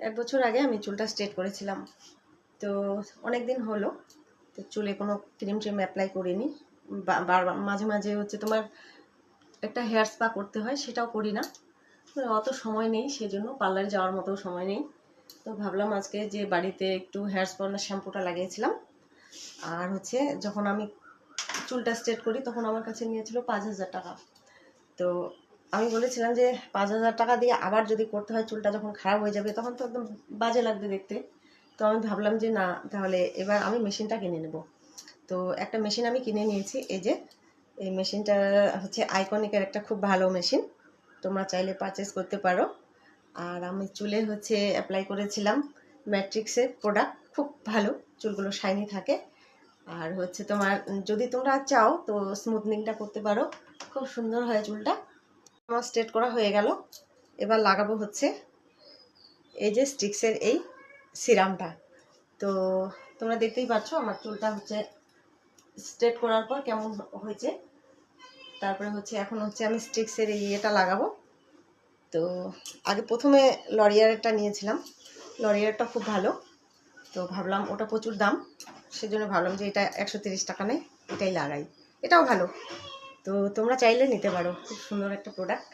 এক বছর আগে আমি চুলটা স্ট্রেট করেছিলাম। তো অনেক দিন হলো, তো চুলে কোনো ক্রিম ট্রিম অ্যাপ্লাই করিনি। বারবার মাঝে মাঝে হচ্ছে তোমার একটা হেয়ার স্পা করতে হয়, সেটাও করি না। অত সময় নেই, সেজন্য পার্লারে যাওয়ার মতো সময় নেই। তো ভাবলাম আজকে যে বাড়িতে একটু হেয়ার স্পার শ্যাম্পুটা লাগিয়েছিলাম। আর হচ্ছে যখন আমি চুলটা স্ট্রেট করি, তখন আমার কাছে নিয়েছিল পাঁচ হাজার টাকা। তো আমি বলেছিলাম যে পাঁচ হাজার টাকা দিয়ে আবার যদি করতে হয় চুলটা যখন খারাপ হয়ে যাবে, তখন তো একদম বাজে লাগবে দেখতে। তো আমি ভাবলাম যে না, তাহলে এবার আমি মেশিনটা কিনে নেব। তো একটা মেশিন আমি কিনে নিয়েছি, এই যে, এই মেশিনটা হচ্ছে আইকনিকের একটা খুব ভালো মেশিন। তোমরা চাইলে পারচেস করতে পারো। আর আমি চুলে হচ্ছে অ্যাপ্লাই করেছিলাম ম্যাট্রিক্সের প্রোডাক্ট খুব ভালো, চুলগুলো শাইনি থাকে। আর হচ্ছে তোমার, যদি তোমরা চাও তো স্মুথনিংটা করতে পারো। খুব সুন্দর হয় চুলটা। আমার স্ট্রেট করা হয়ে গেল। এবার লাগাবো হচ্ছে এই যে স্টিক্সের এই সিরামটা। তো তোমরা দেখতেই পাচ্ছ আমার চুলটা হচ্ছে স্ট্রেট করার পর কেমন হয়েছে। তারপরে হচ্ছে এখন হচ্ছে আমি স্টিক্সের এই ইয়েটা লাগাবো। তো আগে প্রথমে লরিয়ারেরটা নিয়েছিলাম। লরিয়ারটা খুব ভালো। তো ভাবলাম ওটা প্রচুর দাম। সেজন্য ভাবলাম যে এটা একশো টাকা নেই, এটাই লাগাই। এটাও ভালো। তো তোমরা চাইলে নিতে পারো। খুব সুন্দর একটা প্রোডাক্ট